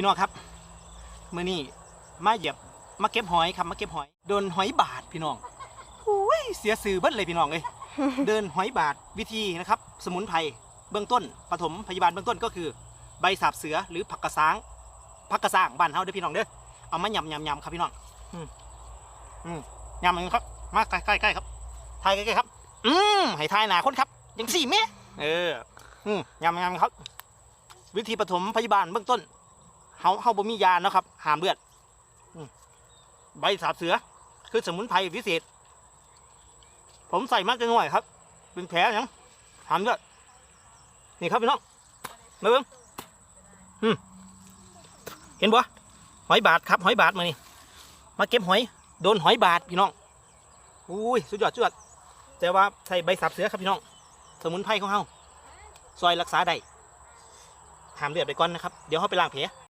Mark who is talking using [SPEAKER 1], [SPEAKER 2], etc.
[SPEAKER 1] พี่น้องครับมื้อนี้มาเหยียบมาเก็บหอยครับมาเก็บหอยโดนหอยบาดพี่น้องโอ้ยเสียสื่อเบิ้ลเลยพี่น้องเอ้ยเดินหอยบาดวิธีนะครับ สมุนไพรเบื้องต้นปฐมพยาบาลเบื้องต้นก็คือ ใบสาบเสือหรือผักกระซ้างผักกระซ้างบ้านเฮาเด้อพี่น้องเด้อเอามายำยำยำครับพี่น้องอืมอืมยำมันครับมาใกล้ใกล้ใกล้ครับทายใกล้ๆครับ อืมให้ทายหนาคนครับยังสี่เมเอออืมยำยำครับ วิธีปฐมพยาบาลเบื้องต้น เฮาเฮาบ่มียาเนาะครับหามเลือดใบสาบเสือ คือสมุนไพรพิเศษ ผมใส่มากจะหน่อยครับ เป็นแผลยังหามเลือดนี่ครับพี่น้องมาเบิ่งเห็นบ่หอยบาทครับหอยบาทมานี่มาเก็บหอย โดนหอยบาทพี่น้องอุ้ยสุดยอดสุดยอดแต่ว่าใส่ใบสับเสือครับพี่น้อง สมุนไพรของเฮาซอยรักษาได้หามเลือดไปก่อนนะครับ เดี๋ยวเขาไปล้างแผล